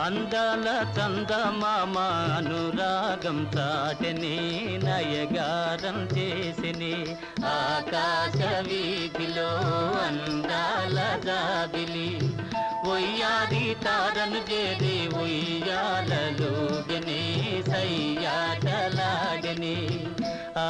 అందాల చందమామ అనురాగం తాటని నయగారం చేసిని. ఆకాశ వీధిలో అందాల జాబిలి. ఒయ్యాది తారను చేరి ఉయ్యాలలోగని సయ్యాటలాగని ఆ